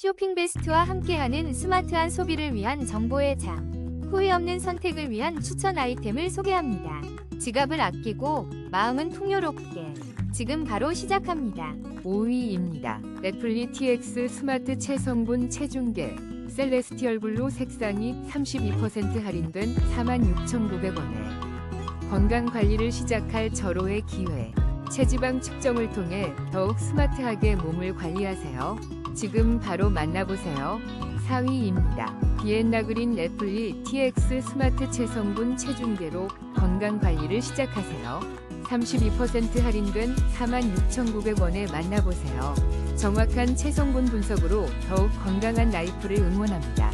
쇼핑 베스트와 함께하는 스마트한 소비를 위한 정보의 장. 후회 없는 선택을 위한 추천 아이템을 소개합니다. 지갑을 아끼고 마음은 풍요롭게. 지금 바로 시작합니다. 5위입니다. 레플리 TX 스마트 체성분 체중계 셀레스티얼 블루 색상이 32% 할인된 46,900원에 건강 관리를 시작할 절호의 기회. 체지방 측정을 통해 더욱 스마트하게 몸을 관리하세요. 지금 바로 만나보세요. 4위입니다. 비엔나 그린 레플리 TX 스마트 체성분 체중계로 건강 관리를 시작하세요. 32% 할인된 46,900원에 만나보세요. 정확한 체성분 분석으로 더욱 건강한 라이프를 응원합니다.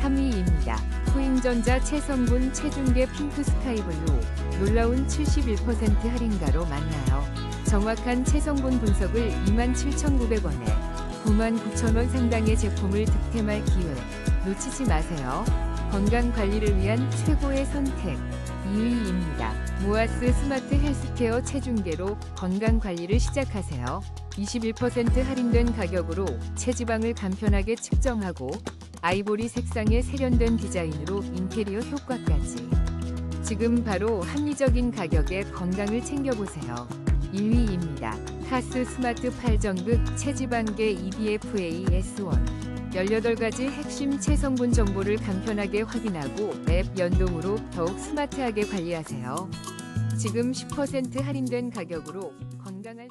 3위입니다. 후잉전자 체성분 체중계 핑크 스카이블루 놀라운 71% 할인가로 만나요. 정확한 체성분 분석을 27,900원에 99,000원 상당의 제품을 득템할 기회 놓치지 마세요. 건강 관리를 위한 최고의 선택 2위입니다. 모아스 스마트 헬스케어 체중계로 건강 관리를 시작하세요. 21% 할인된 가격으로 체지방을 간편하게 측정하고 아이보리 색상의 세련된 디자인으로 인테리어 효과까지. 지금 바로 합리적인 가격에 건강을 챙겨보세요. 1위입니다. 카스 스마트 8전극 체지방계 E EDFA S1 18가지 핵심 체성분 정보를 간편하게 확인하고 앱 연동으로 더욱 스마트하게 관리하세요. 지금 10% 할인된 가격으로 건강한